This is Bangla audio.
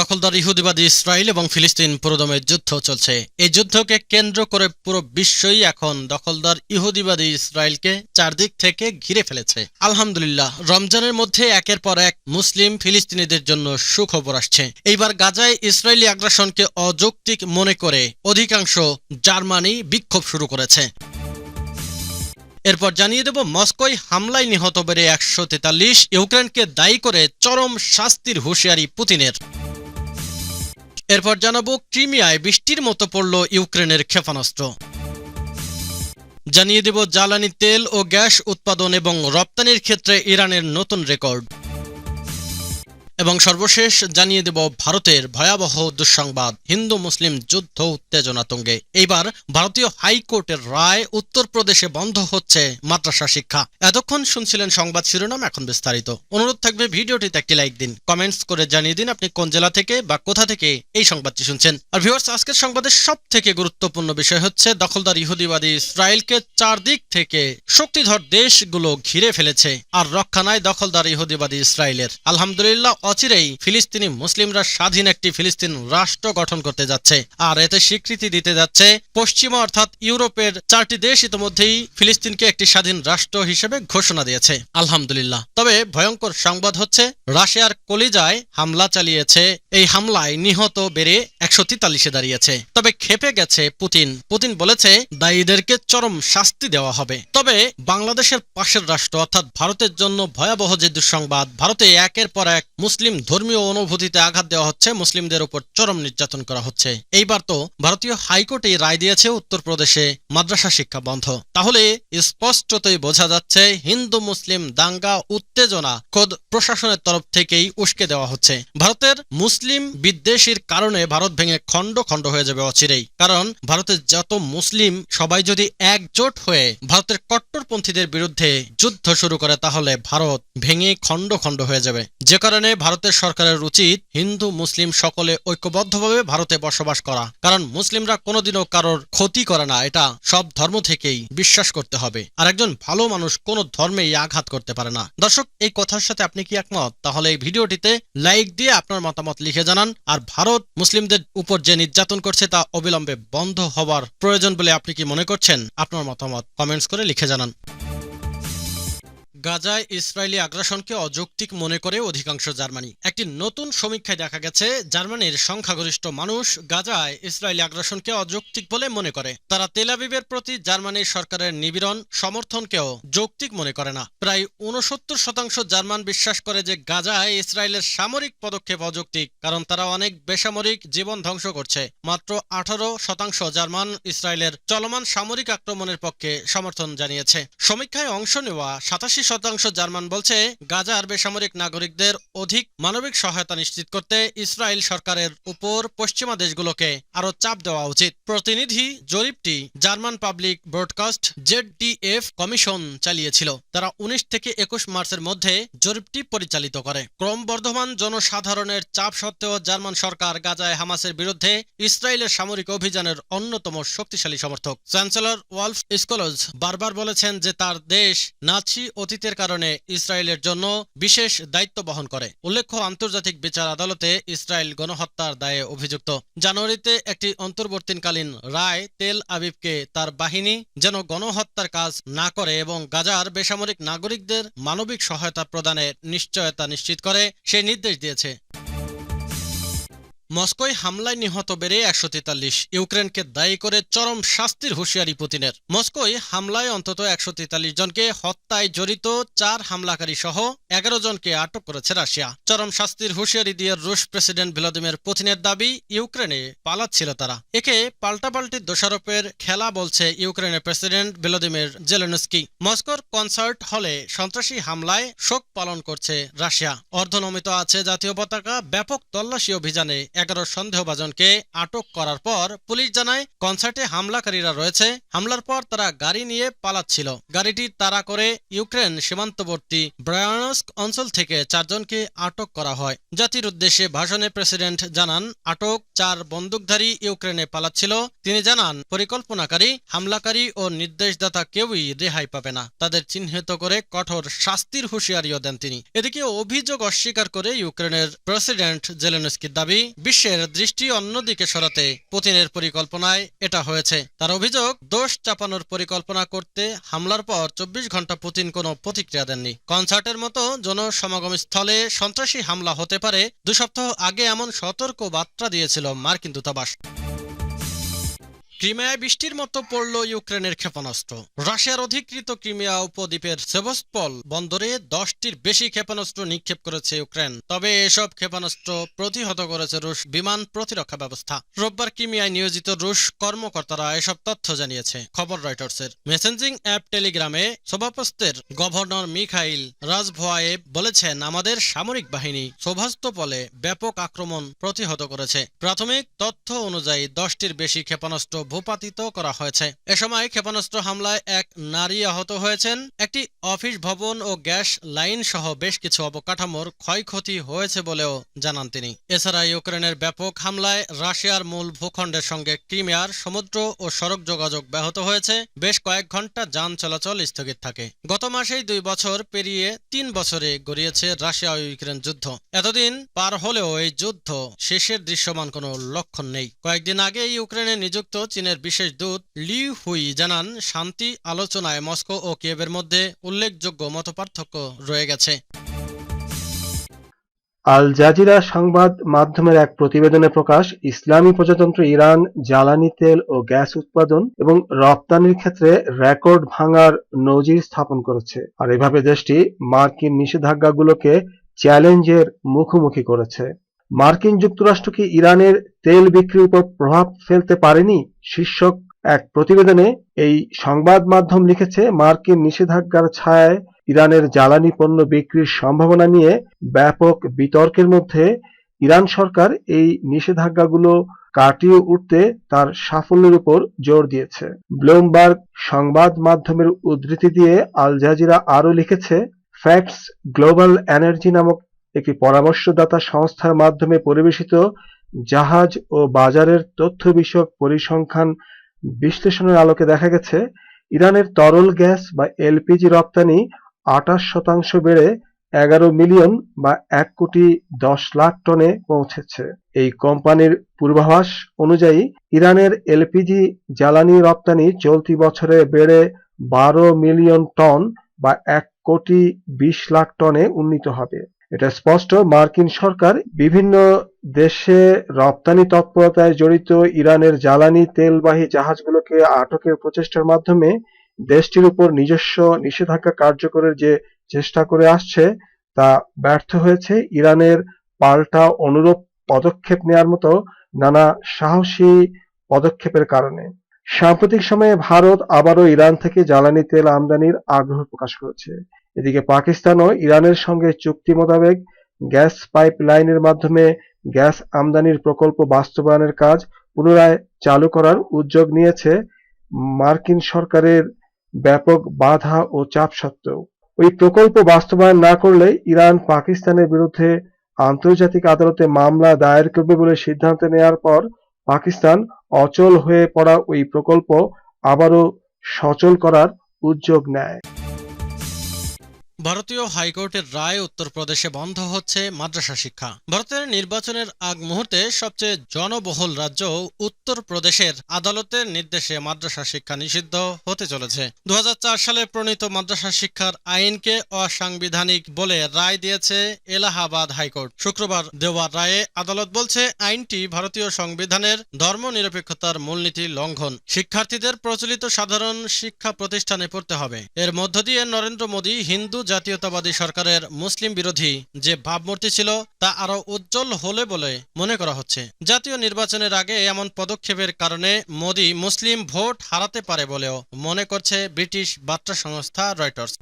দখলদার ইহুদিবাদী ইসরায়েল এবং ফিলিস্তিন পুরোদমে যুদ্ধ চলছে। এই যুদ্ধকে কেন্দ্র করে পুরো বিশ্বই এখন দখলদার ইহুদিবাদী ইসরায়েলকে চারদিক থেকে ঘিরে ফেলেছে। আলহামদুলিল্লাহ, রমজানের মধ্যে একের পর এক মুসলিম ফিলিস্তিনিদের জন্য সুখবর আসছে। এইবার গাজায় ইসরায়েলি আগ্রাসনকে অযৌক্তিক মনে করে অধিকাংশ জার্মানি বিক্ষোভ শুরু করেছে। এরপর জানিয়ে দেব, মস্কোয় হামলায় নিহত বেড়ে একশো তেতাল্লিশ ইউক্রেনকে দায়ী করে চরম শাস্তির হুঁশিয়ারি পুতিনের। এরপর জানাব ক্রিমিয়ায় বৃষ্টির মতো পড়ল ইউক্রেনের ক্ষেপণাস্ত্র। জানিয়ে দেব জ্বালানি তেল ও গ্যাস উৎপাদন এবং রপ্তানির ক্ষেত্রে ইরানের নতুন রেকর্ড। এবং সর্বশেষ জানিয়ে দেব ভারতের ভয়াবহ দুঃসংবাদ, হিন্দু, মুসলিম যুদ্ধ উত্তেজনা তুঙ্গে। এইবার ভারতীয় হাইকোর্টের রায় উত্তরপ্রদেশে বন্ধ হচ্ছে মাদ্রাসা শিক্ষা। এতক্ষণ শুনছিলেন সংবাদ শিরোনাম, এখন বিস্তারিত। অনুরোধ থাকবে ভিডিওটিতে একটি লাইক দিন, কমেন্টস করে জানিয়ে দিন আপনি কোন জেলা থেকে বা কোথা থেকে এই সংবাদটি শুনছেন। আর ভিউয়ার্স, আজকের সংবাদের সব থেকে গুরুত্বপূর্ণ বিষয় হচ্ছে দখলদার ইহুদিবাদী ইসরায়েলকে চারদিক থেকে শক্তিধর দেশগুলো ঘিরে ফেলেছে। আর রক্ষা নাই দখলদার ইহুদিবাদী ইসরায়েলের। আলহামদুলিল্লাহ অচিরেই ফিলিস্তিনি মুসলিমরা স্বাধীন একটি ফিলিস্তিন রাষ্ট্র গঠন করতে যাচ্ছে। আর এতে স্বীকৃতি দিতে যাচ্ছে পশ্চিমা অর্থাৎ ইউরোপের চারটি দেশ ইতিমধ্যেই ফিলিস্তিনকে একটি স্বাধীন রাষ্ট্র হিসেবে ঘোষণা দিয়েছে। আলহামদুলিল্লাহ। তবে ভয়ঙ্কর সংবাদ হচ্ছে, রাশিয়ার কলিজায় হামলা চালিয়েছে। এই হামলায় নিহত বেড়ে একশো তেতাল্লিশে দাঁড়িয়েছে। তবে খেপে গেছে পুতিন। পুতিন বলেছে, দায়ীদেরকে চরম শাস্তি দেওয়া হবে। তবে বাংলাদেশের পাশের রাষ্ট্র অর্থাৎ ভারতের জন্য ভয়াবহ যে দুঃসংবাদ, ভারতে একের পর এক মুসলিম ধর্মীয় অনুভূতিতে আঘাত দেওয়া হচ্ছে, মুসলিমদের উপর চরম নির্যাতন করা হচ্ছে। এইবার তো ভারতীয় হাইকোর্টে রায় দিয়েছে উত্তরপ্রদেশে মাদ্রাসা শিক্ষা বন্ধ। তাহলে স্পষ্টতই বোঝা যাচ্ছে, হিন্দু মুসলিম দাঙ্গা, উত্তেজনা খোদ প্রশাসনের তরফ থেকেই উস্কে দেওয়া হচ্ছে। ভারতের মুসলিম বিদ্বেষীর কারণে ভারত ভেঙে খণ্ড খণ্ড হয়ে যাবে অচিরেই। কারণ ভারতের যত মুসলিম, সবাই যদি একজোট হয়ে ভারতের কট্টরপন্থীদের বিরুদ্ধে যুদ্ধ শুরু করে, তাহলে ভারত ভেঙে খণ্ড খণ্ড হয়ে যাবে। যে কারণে ভারতের সরকারের উচিত হিন্দু, মুসলিম সকলে ঐক্যবদ্ধভাবে ভারতে বসবাস করা। কারণ মুসলিমরা কোনোদিনও কারোর ক্ষতি করে না, এটা সব ধর্ম থেকেই বিশ্বাস করতে হবে। আর একজন ভালো মানুষ কোনো ধর্মেই আঘাত করতে পারে না। দর্শক, এই কথার সাথে আপনি কি একমত? তাহলে এই ভিডিওটিতে লাইক দিয়ে আপনার মতামত লিখে জানান। আর ভারত মুসলিমদের উপর যে নির্যাতন করছে তা অবিলম্বে বন্ধ হওয়ার প্রয়োজন বলে আপনি কি মনে করছেন? আপনার মতামত কমেন্টস করে লিখে জানান। গাজায় ইসরায়েলি আগ্রাসনকে অযৌক্তিক মনে করে অধিকাংশ জার্মানি। একটি নতুন সমীক্ষায় দেখা গেছে, জার্মানির সংখ্যাগরিষ্ঠ মানুষ গাজায় ইসরায়েলি আগ্রাসনকে অযৌক্তিক বলে মনে করে। তারা তেলাবিবের প্রতি জার্মানির সরকারের নিবিড়ন, সমর্থনকেও যৌক্তিক মনে করে না। প্রায় উনসত্তর শতাংশ জার্মান বিশ্বাস করে যে গাজায় ইসরায়েলের সামরিক পদক্ষেপ অযৌক্তিক, কারণ তারা অনেক বেসামরিক জীবন ধ্বংস করছে। মাত্র আঠারো শতাংশ জার্মান ইসরায়েলের চলমান সামরিক আক্রমণের পক্ষে সমর্থন জানিয়েছে। সমীক্ষায় অংশ নেওয়া সাতাশি শতাংশ জার্মান বলছে, গাজার বেসামরিক নাগরিকদের অধিক মানবিক সহায়তা নিশ্চিত করতে ইসরায়েল সরকারের উপর পশ্চিমা দেশগুলোকে আরও চাপ দেওয়া উচিত। প্রতিনিধি জরিপটি German public broadcast ZDF commission চালিয়েছিল। তারা উনিশ থেকে একুশ মার্চের মধ্যে জরিপটি পরিচালিত করে। ক্রমবর্ধমান জনসাধারণের চাপ সত্ত্বেও জার্মান সরকার গাজায় হামাসের বিরুদ্ধে ইসরায়েলের সামরিক অভিযানের অন্যতম শক্তিশালী সমর্থক। চ্যান্সেলর ওয়ালফ স্কলজ বারবার বলেছেন যে তার দেশ নাচি অতীতের কারণে ইসরায়েলের জন্য বিশেষ দায়িত্ব বহন করে। উল্লেখ্য, আন্তর্জাতিক বিচার আদালতে ইসরায়েল গণহত্যার দায়ে অভিযুক্ত। জানুয়ারিতে একটি অন্তর্বর্তীকালীন রায় তেল আবিবকে তার বাহিনী যেন গণহত্যার কাজ না করে এবং গাজার বেসামরিক নাগরিকদের মানবিক সহায়তা প্রদানের নিশ্চয়তা নিশ্চিত করে সেই নির্দেশ দিয়েছে। মস্কোয় হামলায় নিহত বেড়ে একশো তেতাল্লিশ ইউক্রেনকে দায়ী করে চরম শাস্তির হুঁশিয়ারি পুতিনের। মস্কোয় হামলায় অন্তত একশো তেতাল্লিশ জনকে হত্যায় জড়িত চার হামলাকারী সহ এগারো জনকে আটক করেছে রাশিয়া। চরম শাস্তির হুঁশিয়ারি দিয়ে রুশ প্রেসিডেন্ট ভ্লাদিমির পুতিনের দাবি, ইউক্রেনে পালাচ্ছিল তারা। একে পাল্টাপাল্টি দোষারোপের খেলা বলছে ইউক্রেনের প্রেসিডেন্ট ভ্লাদিমির জেলেনস্কি। মস্কোর কনসার্ট হলে সন্ত্রাসী হামলায় শোক পালন করছে রাশিয়া। অর্ধনমিত আছে জাতীয় পতাকা, ব্যাপক তল্লাশি অভিযানে এগারো সন্দেহভাজনকে আটক করার পর পুলিশ জানায়, কনসার্টে হামলাকারীরা রয়েছে। হামলার পর তারা গাড়ি নিয়ে পালাচ্ছিল। গাড়িটি তাড়া করে ইউক্রেন সীমান্তবর্তী ব্রায়ানস্ক অঞ্চল থেকে চারজনকে আটক করা হয়। জাতির উদ্দেশ্যে ভাষণে প্রেসিডেন্ট জানান, আটক চার বন্দুকধারী ইউক্রেনে পালাচ্ছিল। তিনি জানান, পরিকল্পনাকারী, হামলাকারী ও নির্দেশদাতা কেউই রেহাই পাবে না। তাদের চিহ্নিত করে কঠোর শাস্তির হুঁশিয়ারিও দেন তিনি। এদিকে অভিযোগ অস্বীকার করে ইউক্রেনের প্রেসিডেন্ট জেলেনস্কির দাবি বিশ্বের দৃষ্টি অন্যদিকে সরাতে পুতিনের পরিকল্পনায় এটা হয়েছে। তার অভিযোগ, দোষ চাপানোর পরিকল্পনা করতে হামলার পর চব্বিশ ঘণ্টা পুতিন কোনো প্রতিক্রিয়া দেননি। কনসার্টের মতো জনসমাগম স্থলে সন্ত্রাসী হামলা হতে পারে, দু সপ্তাহ আগে এমন সতর্ক বার্তা দিয়েছিল মার্কিন দূতাবাস। ক্রিমিয়ায় বৃষ্টির মতো পড়ল ইউক্রেনের ক্ষেপণাস্ত্র। রাশিয়ার অধিকৃত ক্রিমিয়া উপদ্বীপের সেভস্পল বন্দরে দশটির বেশি ক্ষেপণাস্ত্র নিক্ষেপ করেছে ইউক্রেন। তবে এসব ক্ষেপণাস্ত্র প্রতিহত করেছে রুশ বিমান প্রতিরক্ষা ব্যবস্থা। রোববার ক্রিমিয়ায় নিয়োজিত রুশ কর্মকর্তারা এসব তথ্য জানিয়েছে। খবর রয়টার্সের। মেসেঞ্জিং অ্যাপ টেলিগ্রামে সোভাপস্তের গভর্নর মিখাইল রাজভোয়েব বলেছেন, আমাদের সামরিক বাহিনী সোভাস্তপলে ব্যাপক আক্রমণ প্রতিহত করেছে। প্রাথমিক তথ্য অনুযায়ী দশটির বেশি ক্ষেপণাস্ত্র ভূপাতিত করা হয়েছে। এ সময় ক্ষেপণাস্ত্র হামলায় এক নারী আহত হয়েছেন। একটি অফিস ভবন ও গ্যাস লাইন সহ বেশ কিছু অবকাঠামোর ক্ষয়ক্ষতি হয়েছে বলেও জানান তিনি। এছাড়া ইউক্রেনের ব্যাপক হামলায় রাশিয়ার মূল ভূখণ্ডের সঙ্গে ক্রিমিয়ার সমুদ্র ও সড়ক যোগাযোগ ব্যাহত হয়েছে। বেশ কয়েক ঘণ্টা যান চলাচল স্থগিত থাকে। গত মাসেই দুই বছর পেরিয়ে তিন বছরে গড়িয়েছে রাশিয়া ও ইউক্রেন যুদ্ধ। এতদিন পার হলেও এই যুদ্ধ শেষের দৃশ্যমান কোনো লক্ষণ নেই। কয়েকদিন আগে ইউক্রেনে নিযুক্ত চীনের বিশেষ দূত লি হুই জানান, শান্তি আলোচনায় মস্কো ও কিয়েভের মধ্যে উল্লেখযোগ্য মতপার্থক্য রয়ে গেছে। আল জাজিরা সংবাদ মাধ্যমের এক প্রতিবেদনে প্রকাশ, ইসলামী প্রজাতন্ত্র ইরান, জ্বালানি তেল ও গ্যাস উৎপাদন এবং রপ্তানির ক্ষেত্রে রেকর্ড ভাঙার নজির স্থাপন করেছে। আর এভাবে দেশটি মার্কিন নিষেধাজ্ঞাগুলোকে চ্যালেঞ্জের মুখোমুখি করেছে। মার্কিন যুক্তরাষ্ট্র কি ইরানের তেল বিক্রির উপর প্রভাব ফেলতে পারেনি শীর্ষক এক প্রতিবেদনে এই সংবাদ মাধ্যম লিখেছে, মার্কিন নিষেধাজ্ঞার ছায়ায় ইরানের জ্বালানি পণ্য বিক্রির সম্ভাবনা নিয়ে ব্যাপক বিতর্কের মধ্যে ইরান সরকার এই নিষেধাজ্ঞাগুলো কাটিয়ে উঠতে তার সাফল্যের উপর জোর দিয়েছে। ব্লুমবার্গ সংবাদ মাধ্যমের উদ্ধৃতি দিয়ে আল জাজিরা আরও লিখেছে, ফ্যাক্টস গ্লোবাল এনার্জি নামক একটি পরামর্শদাতা সংস্থার মাধ্যমে পরিবেশিত জাহাজ ও বাজারের তথ্য বিষয়ক পরিসংখ্যান বিশ্লেষণের আলোকে দেখা গেছে, ইরানের তরল গ্যাস বা এলপিজি রপ্তানি আটাশ শতাংশ বেড়ে এগারো মিলিয়ন বা এক কোটি দশ লাখ টনে পৌঁছেছে। এই কোম্পানির পূর্বাভাস অনুযায়ী, ইরানের এলপিজি জ্বালানি রপ্তানি চলতি বছরে বেড়ে বারো মিলিয়ন টন বা এক কোটি বিশ লাখ টনে উন্নীত হবে। এটা স্পষ্ট, মার্কিন সরকার বিভিন্ন দেশে রপ্তানি তৎপরতায় জড়িত ইরানের জ্বালানি তেলবাহী জাহাজগুলোকে আটকের প্রচেষ্টার মাধ্যমে দেশটির উপর নিজস্ব নিষেধাজ্ঞা কার্যকরের যে চেষ্টা করে আসছে, তা ব্যর্থ হয়েছে। ইরানের পাল্টা অনুরূপ পদক্ষেপ নেওয়ার মতো নানা সাহসী পদক্ষেপের কারণে। সাম্প্রতিক সময়ে ভারত আবারও ইরান থেকে জ্বালানি তেল আমদানির আগ্রহ প্রকাশ করেছে। এদিকে পাকিস্তানও ইরানের সঙ্গে চুক্তি মোতাবেক গ্যাস পাইপ লাইনের মাধ্যমে গ্যাস আমদানির প্রকল্প বাস্তবায়নের কাজ পুনরায় চালু করার উদ্যোগ নিয়েছে মার্কিন সরকারের ব্যাপক বাধা ও চাপ সত্ত্বেও। ওই প্রকল্প বাস্তবায়ন না করলে ইরান পাকিস্তানের বিরুদ্ধে আন্তর্জাতিক আদালতে মামলা দায়ের করবে বলে সিদ্ধান্ত নেয়ার পর পাকিস্তান অচল হয়ে পড়া ওই প্রকল্প আবারও সচল করার উদ্যোগ নেয়। ভারতীয় হাইকোর্টের রায় উত্তরপ্রদেশে বন্ধ হচ্ছে মাদ্রাসা শিক্ষা। ভারতের নির্বাচনের আগ মুহূর্তে সবচেয়ে জনবহুল রাজ্য উত্তরপ্রদেশের আদালতের নির্দেশে মাদ্রাসা শিক্ষা নিষিদ্ধ হতে চলেছে। দু হাজার চার সালে প্রণীত মাদ্রাসা শিক্ষার আইনকে অসাংবিধানিক বলে রায় দিয়েছে এলাহাবাদ হাইকোর্ট। শুক্রবার দেওয়া রায়ে আদালত বলছে, আইনটি ভারতীয় সংবিধানের ধর্মনিরপেক্ষতার মূলনীতি লঙ্ঘন। শিক্ষার্থীদের প্রচলিত সাধারণ শিক্ষা প্রতিষ্ঠানে পড়তে হবে। এর মধ্য দিয়ে নরেন্দ্র মোদী হিন্দু জাতীয়তাবাদী সরকারের মুসলিম বিরোধী যে ভাবমূর্তি ছিল তা আরও উজ্জ্বল হলে বলে মনে করা হচ্ছে। জাতীয় নির্বাচনের আগে এমন পদক্ষেপের কারণে মোদী মুসলিম ভোট হারাতে পারে বলেও মনে করছে ব্রিটিশ বার্তা সংস্থা রয়টার্স।